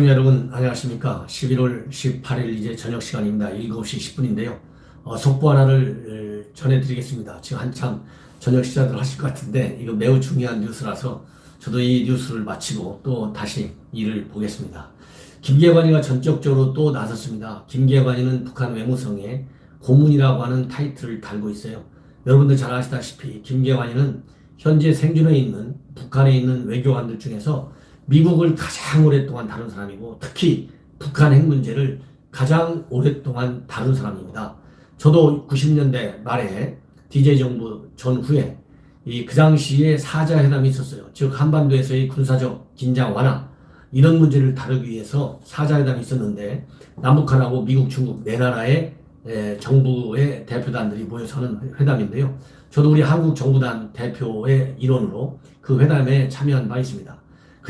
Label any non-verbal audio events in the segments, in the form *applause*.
시청자 여러분 안녕하십니까? 11월 18일 이제 저녁 시간입니다. 7시 10분인데요. 어, 속보 하나를 에, 전해드리겠습니다. 지금 한참 저녁 시작을 하실 것 같은데 이거 매우 중요한 뉴스라서 저도 이 뉴스를 마치고 또 다시 일을 보겠습니다. 김계관이가 전적적으로 또 나섰습니다. 김계관이는 북한 외무성에 고문이라고 하는 타이틀을 달고 있어요. 여러분들 잘 아시다시피 김계관이는 현재 생존해 있는 북한에 있는 외교관들 중에서 미국을 가장 오랫동안 다룬 사람이고 특히 북한 핵 문제를 가장 오랫동안 다룬 사람입니다. 저도 90년대 말에 DJ 정부 전후에 이 그 당시에 사자 회담이 있었어요. 즉 한반도에서의 군사적 긴장 완화 이런 문제를 다루기 위해서 사자 회담이 있었는데 남북한하고 미국, 중국 네 나라의 에, 정부의 대표단들이 모여서 하는 회담인데요. 저도 우리 한국 정부단 대표의 일원으로 그 회담에 참여한 바 있습니다.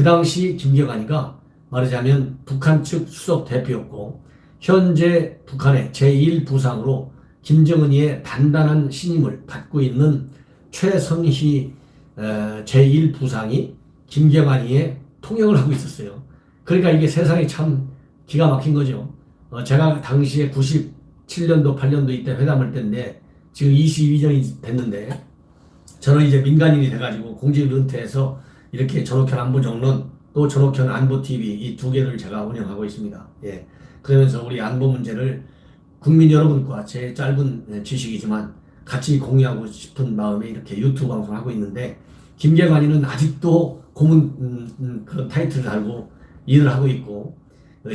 그 당시 김경환이가 말하자면 북한 측 수석 대표였고 현재 북한의 제1부상으로 김정은이의 단단한 신임을 받고 있는 최선희 제1부상이 김경환이의 통역을 하고 있었어요. 그러니까 이게 세상이 참 기가 막힌 거죠. 어, 제가 당시에 97년도 8년도 이때 회담할 때인데 지금 22년이 됐는데 저는 이제 민간인이 돼가지고 공직을 은퇴해서 이렇게 전옥현 안보 정론 또 전옥현 안보 TV 이 두 개를 제가 운영하고 있습니다. 예. 그러면서 우리 안보 문제를 국민 여러분과 제 짧은 지식이지만 같이 공유하고 싶은 마음에 이렇게 유튜브 방송을 하고 있는데 김계관이는 아직도 고문 음, 음, 그런 타이틀을 달고 일을 하고 있고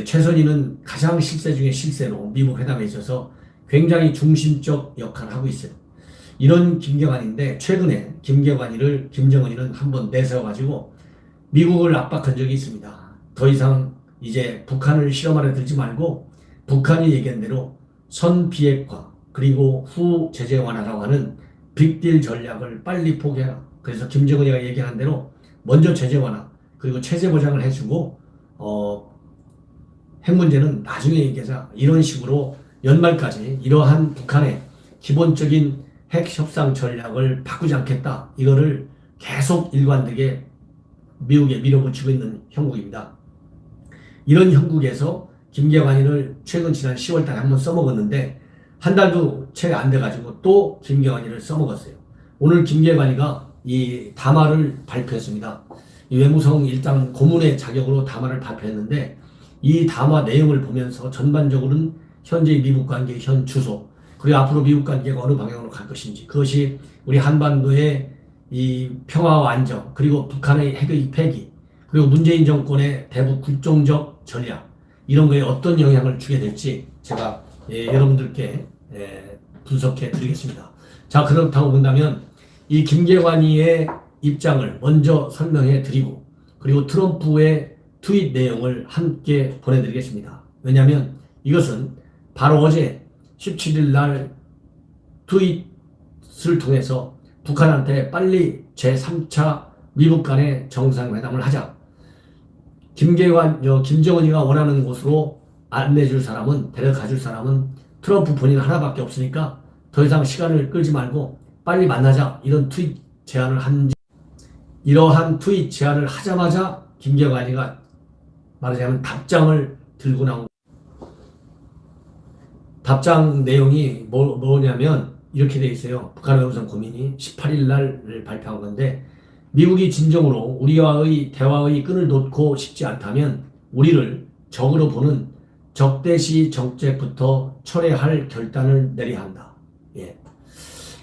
최선희는 가장 실세 중에 실세로 미국 회담에 있어서 굉장히 중심적 역할을 하고 있어요. 이런 김경환인데 최근에 김경환이를 김정은이는 한번 내세워가지고 미국을 압박한 적이 있습니다. 더 이상 이제 북한을 실험하려 들지 말고 북한이 얘기한 대로 선 비핵화 그리고 후 제재 완화라고 하는 빅딜 전략을 빨리 포기해라. 그래서 김정은이가 얘기한 대로 먼저 제재 완화 그리고 체제 보장을 해주고 어, 핵 문제는 나중에 얘기하자 이런 식으로 연말까지 이러한 북한의 기본적인 핵 협상 전략을 바꾸지 않겠다. 이거를 계속 일관되게 미국에 밀어붙이고 있는 형국입니다. 이런 형국에서 김경환이를 최근 지난 10월 달에 한번 써먹었는데 한 달도 채 안 돼가지고 또 김경환이를 써먹었어요. 오늘 김경환이가 이 담화를 발표했습니다. 이 외무성 일단 고문의 자격으로 담화를 발표했는데 이 담화 내용을 보면서 전반적으로는 현재 미국 관계 현 주소 그리고 앞으로 미국 관계가 어느 방향으로 갈 것인지 그것이 우리 한반도의 이 평화와 안정 그리고 북한의 핵의 폐기 그리고 문재인 정권의 대북 굴종적 전략 이런 거에 어떤 영향을 주게 될지 제가 예, 여러분들께 예, 분석해 드리겠습니다. 자 그렇다고 본다면 이 김계관이의 입장을 먼저 설명해 드리고 그리고 트럼프의 트윗 내용을 함께 보내드리겠습니다. 왜냐하면 이것은 바로 어제 17일 날 트윗을 통해서 북한한테 빨리 제3차 미국 간의 정상회담을 하자. 김계관, 김정은이가 원하는 곳으로 안내줄 사람은, 데려가줄 사람은 트럼프 본인 하나밖에 없으니까 더 이상 시간을 끌지 말고 빨리 만나자. 이런 트윗 제안을 한, 이러한 트윗 제안을 하자마자 김계관이가 말하자면 답장을 들고 나온 답장 내용이 뭐, 뭐냐면 이렇게 돼 있어요. 북한 외무성 고민이 18일 날 발표한 건데 미국이 진정으로 우리와의 대화의 끈을 놓고 싶지 않다면 우리를 적으로 보는 적대시 정책부터 철회할 결단을 내려야 한다. 예.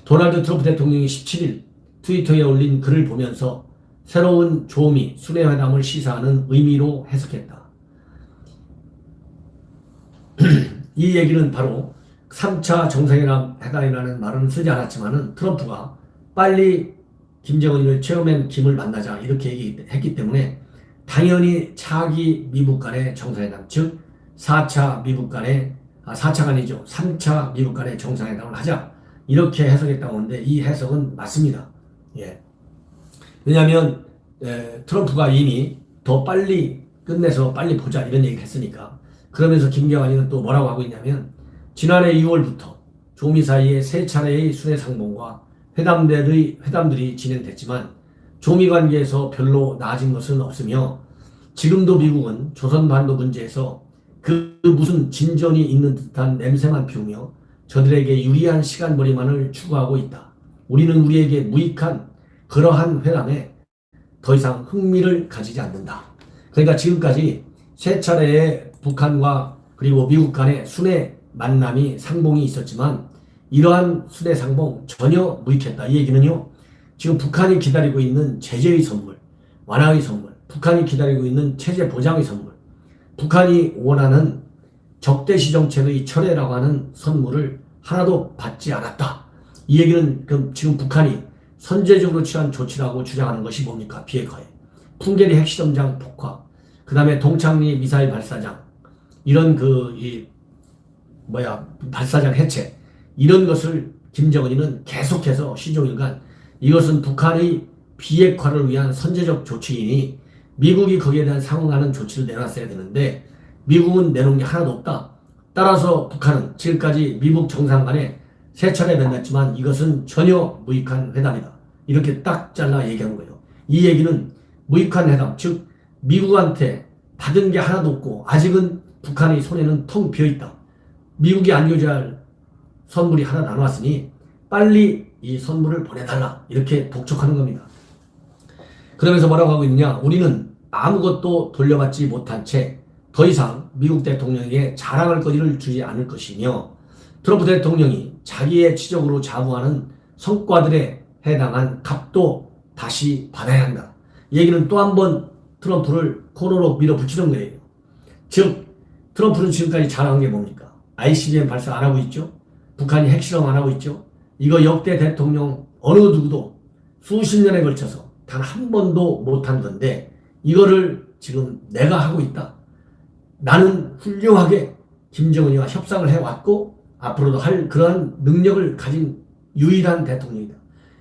도널드 트럼프 대통령이 17일 트위터에 올린 글을 보면서 새로운 조미 순회회담을 시사하는 의미로 해석했다. *clears throat* 이 얘기는 바로 3차 정상회담이라는 말은 쓰지 않았지만은 트럼프가 빨리 김정은을 체험한 김을 만나자 이렇게 얘기했기 때문에 당연히 차기 미국 간의 정상회담 즉 4차 미국 간의 아 4차가 아니죠 3차 미국 간의 정상회담을 하자 이렇게 해석했다고 하는데 이 해석은 맞습니다. 예. 왜냐하면 에, 트럼프가 이미 더 빨리 끝내서 빨리 보자 이런 얘기를 했으니까 그러면서 김경환이는 또 뭐라고 하고 있냐면 지난해 2월부터 조미 사이에 세 차례의 순회 상봉과 회담들의 회담들이 진행됐지만 조미 관계에서 별로 나아진 것은 없으며 지금도 미국은 조선 반도 문제에서 그 무슨 진전이 있는 듯한 냄새만 피우며 저들에게 유리한 시간벌이만을 추구하고 있다. 우리는 우리에게 무익한 그러한 회담에 더 이상 흥미를 가지지 않는다. 그러니까 지금까지 세 차례의 북한과 그리고 미국 간의 순회 만남이 상봉이 있었지만 이러한 순회 상봉 전혀 무익했다. 이 얘기는요. 지금 북한이 기다리고 있는 제재의 선물, 완화의 선물, 북한이 기다리고 있는 체제 보장의 선물, 북한이 원하는 적대시 정책의 철회라고 하는 선물을 하나도 받지 않았다. 이 얘기는 그럼 지금 북한이 선제적으로 취한 조치라고 주장하는 것이 뭡니까? 비핵화에. 풍계리 핵시험장 폭파, 그 다음에 동창리 미사일 발사장, 이런 그, 이, 뭐야, 발사장 해체, 이런 것을 김정은이는 계속해서 시종일관 이것은 북한의 비핵화를 위한 선제적 조치이니 미국이 거기에 대한 상응하는 조치를 내놨어야 되는데 미국은 내놓은 게 하나도 없다. 따라서 북한은 지금까지 미국 정상 간에 세 차례 만났지만 이것은 전혀 무익한 회담이다. 이렇게 딱 잘라 얘기한 거예요. 이 얘기는 무익한 회담, 즉 미국한테 받은 게 하나도 없고 아직은 북한의 손에는 텅 비어 있다. 미국이 안겨줘야 선물이 하나 나왔으니 빨리 이 선물을 보내달라 이렇게 독촉하는 겁니다. 그러면서 뭐라고 하고 있느냐? 우리는 아무것도 돌려받지 못한 채 더 이상 미국 대통령에게 자랑할 거리를 주지 않을 것이며 트럼프 대통령이 자기의 치적으로 자부하는 성과들에 해당한 값도 다시 받아야 한다. 이 얘기는 또 한 번 트럼프를 코너로 밀어붙이는 거예요. 즉 트럼프는 지금까지 자랑한 게 뭡니까? ICBM 발사 안 하고 있죠? 북한이 핵실험 안 하고 있죠? 이거 역대 대통령 어느 누구도 수십 년에 걸쳐서 단 한 번도 못한 건데 이거를 지금 내가 하고 있다. 나는 훌륭하게 김정은이와 협상을 해왔고 앞으로도 할 그러한 능력을 가진 유일한 대통령이다.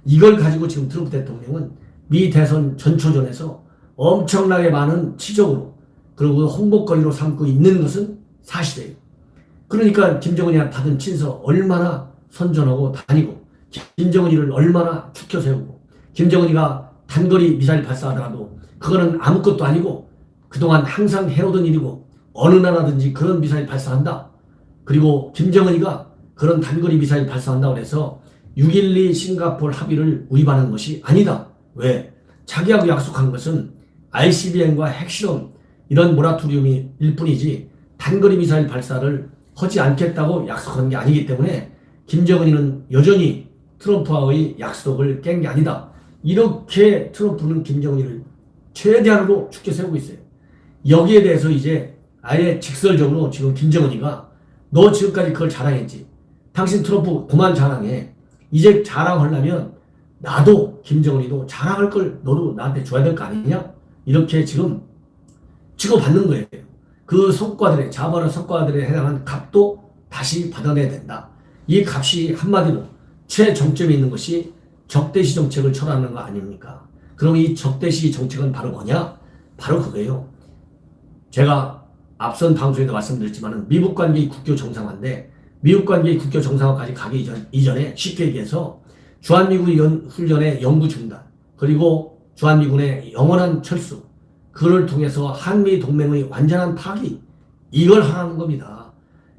이걸 가지고 지금 트럼프 대통령은 미 대선 전초전에서 엄청나게 많은 치적으로 그리고 홍보거리로 삼고 있는 것은 사실이에요. 그러니까 김정은이 받은 친서 얼마나 선전하고 다니고 김정은이를 얼마나 축켜 세우고 김정은이가 단거리 미사일 발사하더라도 그거는 아무것도 아니고 그동안 항상 해오던 일이고 어느 나라든지 그런 미사일 발사한다. 그리고 김정은이가 그런 단거리 미사일 발사한다고 해서 6.12 싱가폴 합의를 위반한 것이 아니다. 왜? 자기하고 약속한 것은 ICBM과 핵실험 이런 모라토리움이 일 뿐이지 단거리 미사일 발사를 하지 않겠다고 약속한 게 아니기 때문에 김정은이는 여전히 트럼프와의 약속을 깬 게 아니다. 이렇게 트럼프는 김정은이를 최대한으로 축켜 세우고 있어요. 여기에 대해서 이제 아예 직설적으로 지금 김정은이가 너 지금까지 그걸 자랑했지. 당신 트럼프 그만 자랑해. 이제 자랑하려면 나도 김정은이도 자랑할 걸 너도 나한테 줘야 될 거 아니냐? 이렇게 지금 치고받는 거예요. 그 성과들의 자발의 성과들에 해당한 값도 다시 받아내야 된다. 이 값이 한마디로 최정점에 있는 것이 적대시 정책을 철하는 거 아닙니까? 그럼 이 적대시 정책은 바로 뭐냐? 바로 그거예요. 제가 앞선 방송에도 말씀드렸지만 미국 관계의 국교 정상화인데 미국 관계의 국교 정상화까지 가기 이전, 이전에 쉽게 얘기해서 주한미군 연, 훈련의 영구 중단 그리고 주한미군의 영원한 철수 그를 통해서 한미 동맹의 완전한 파기 이걸 하라는 겁니다.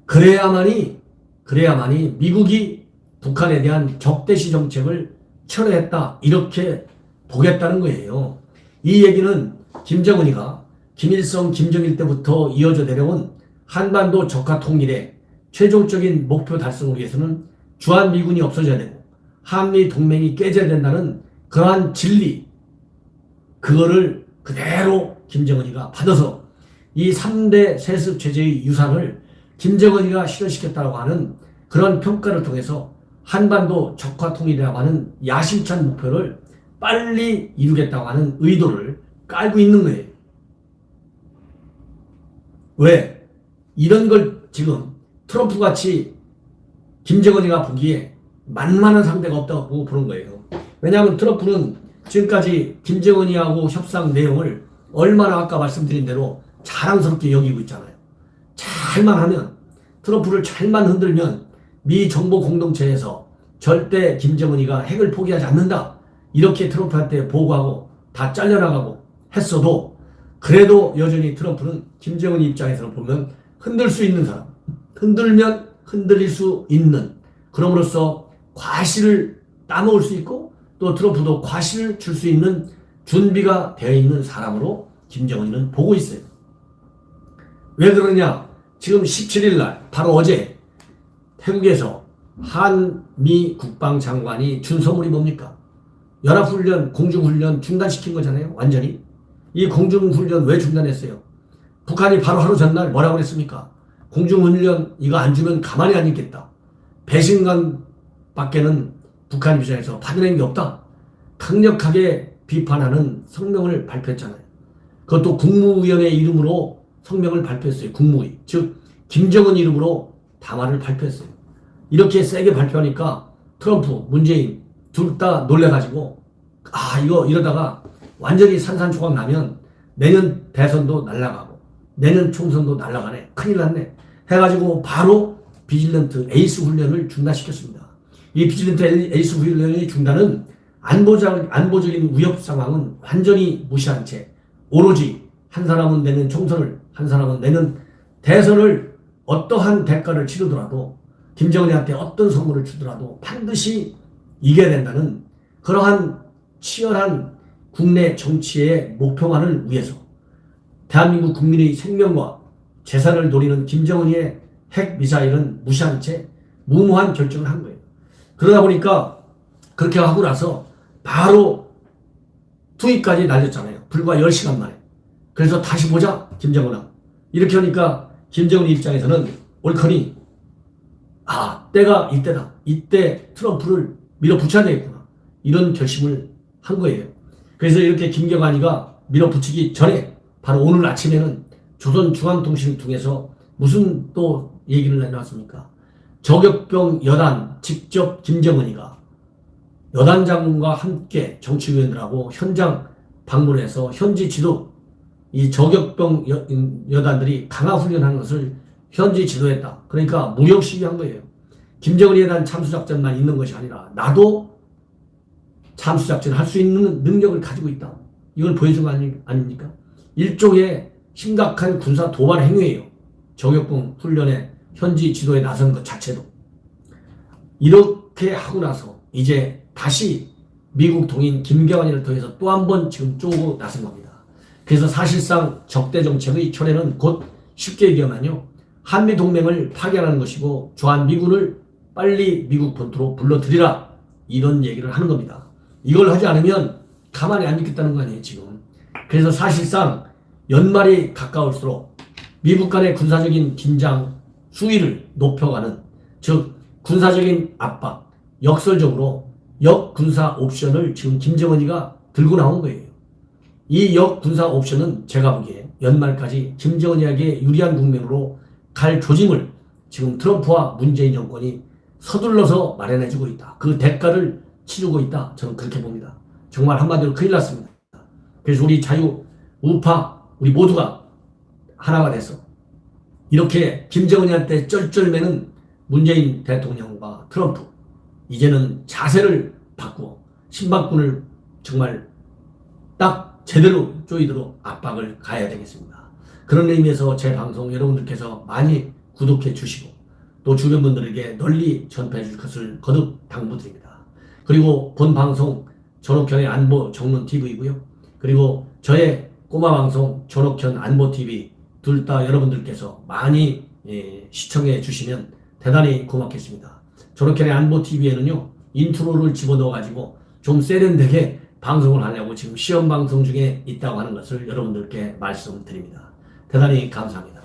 그래야만이 그래야만이 미국이 북한에 대한 적대시 정책을 철회했다 이렇게 보겠다는 거예요. 이 얘기는 김정은이가 김일성, 김정일 때부터 이어져 내려온 한반도 적화 통일의 최종적인 목표 달성을 위해서는 주한미군이 없어져야 되고 한미 동맹이 깨져야 된다는 그러한 진리 그거를 그대로 김정은이가 받아서 이 3대 세습 제재의 유산을 김정은이가 실현시켰다고 하는 그런 평가를 통해서 한반도 적화 통일이라고 하는 야심찬 목표를 빨리 이루겠다고 하는 의도를 깔고 있는 거예요. 왜? 이런 걸 지금 트럼프 같이 김정은이가 보기에 만만한 상대가 없다고 보는 거예요. 왜냐하면 트럼프는 지금까지 김정은이하고 협상 내용을 얼마나 아까 말씀드린 대로 자랑스럽게 여기고 있잖아요. 잘만 하면 트럼프를 잘만 흔들면 미 정보 공동체에서 절대 김정은이가 핵을 포기하지 않는다. 이렇게 트럼프한테 보고하고 다 잘려나가고 했어도 그래도 여전히 트럼프는 김정은 입장에서 보면 흔들 수 있는 사람, 흔들면 흔들릴 수 있는 그럼으로써 과실을 따먹을 수 있고 또 트럼프도 과실을 줄 수 있는 준비가 되어 있는 사람으로 김정은이는 보고 있어요. 왜 그러냐? 지금 17일 날 바로 어제 태국에서 한미 국방장관이 준 선물이 뭡니까? 연합훈련, 공중훈련 중단시킨 거잖아요. 완전히. 이 공중훈련 왜 중단했어요? 북한이 바로 하루 전날 뭐라고 그랬습니까? 공중훈련 이거 안 주면 가만히 안 있겠다. 배신감 밖에는 북한 입장에서 받아낸 게 없다. 강력하게 비판하는 성명을 발표했잖아요. 그것도 국무위원회 이름으로 성명을 발표했어요. 국무위. 즉, 김정은 이름으로 담화를 발표했어요. 이렇게 세게 발표하니까 트럼프, 문재인 둘 다 놀래가지고 아, 이거 이러다가 완전히 산산조각 나면 내년 대선도 날아가고 내년 총선도 날아가네. 큰일 났네. 해가지고 바로 비질런트 에이스 훈련을 중단시켰습니다. 이 비질런트 에이스 훈련의 중단은 안보적, 안보적인 위협 상황은 완전히 무시한 채 오로지 한 사람은 내년 총선을 한 사람은 내년 대선을 어떠한 대가를 치르더라도 김정은한테 어떤 선물을 주더라도 반드시 이겨야 된다는 그러한 치열한 국내 정치의 목표만을 위해서 대한민국 국민의 생명과 재산을 노리는 김정은의 핵 미사일은 무시한 채 무모한 결정을 한 거예요. 그러다 보니까 그렇게 하고 나서 바로 투입까지 날렸잖아요. 불과 10시간 만에. 그래서 다시 보자, 김정은아. 이렇게 하니까 김정은 입장에서는 옳거니, 아, 때가 이때다. 이때 트럼프를 밀어붙여야 되겠구나. 이런 결심을 한 거예요. 그래서 이렇게 김경환이가 밀어붙이기 전에 바로 오늘 아침에는 조선중앙통신을 통해서 무슨 또 얘기를 내놨습니까? 저격병 여단 직접 김정은이가 여단 장군과 함께 정치위원들하고 현장 방문해서 현지 지도 이 저격병 여, 여단들이 강화 훈련한 것을 현지 지도했다. 그러니까 무력 시위한 거예요. 김정은에 대한 참수작전만 있는 것이 아니라 나도 참수작전을 할 수 있는 능력을 가지고 있다. 이걸 보여준 거 아니, 아닙니까? 일종의 심각한 군사 도발 행위예요. 저격병 훈련에 현지 지도에 나선 것 자체도. 이렇게 하고 나서 이제 다시 미국 동인 김경환이를 통해서 또 한 번 지금 쪼고 나선 겁니다. 그래서 사실상 적대 정책의 철회는 곧 쉽게 얘기하면요. 한미 동맹을 파괴하는 것이고 주한 미군을 빨리 미국 본토로 불러들이라 이런 얘기를 하는 겁니다. 이걸 하지 않으면 가만히 안 있겠다는 거 아니에요, 지금. 그래서 사실상 연말이 가까울수록 미국 간의 군사적인 긴장 수위를 높여가는 즉 군사적인 압박, 역설적으로 역군사 옵션을 지금 김정은이가 들고 나온 거예요. 이 역군사 옵션은 제가 보기에 연말까지 김정은이에게 유리한 국면으로 갈 조짐을 지금 트럼프와 문재인 정권이 서둘러서 마련해주고 있다. 그 대가를 치르고 있다. 저는 그렇게 봅니다. 정말 한마디로 큰일 났습니다. 그래서 우리 자유, 우파, 우리 모두가 하나가 돼서 이렇게 김정은이한테 쩔쩔매는 문재인 대통령과 트럼프 이제는 자세를 바꾸어 신박군을 정말 딱 제대로 쪼이도록 압박을 가야 되겠습니다. 그런 의미에서 제 방송 여러분들께서 많이 구독해 주시고 또 주변 분들에게 널리 전파해 줄 것을 거듭 당부드립니다. 그리고 본 방송 전옥현의 안보 정론 TV이고요. 그리고 저의 꼬마 방송 전옥현 안보 TV 둘 다 여러분들께서 많이 예, 시청해 주시면 대단히 고맙겠습니다. 전옥현의 안보 TV에는요 인트로를 집어넣어 가지고 좀 세련되게 방송을 하려고 지금 시험 방송 중에 있다고 하는 것을 여러분들께 말씀드립니다. 대단히 감사합니다.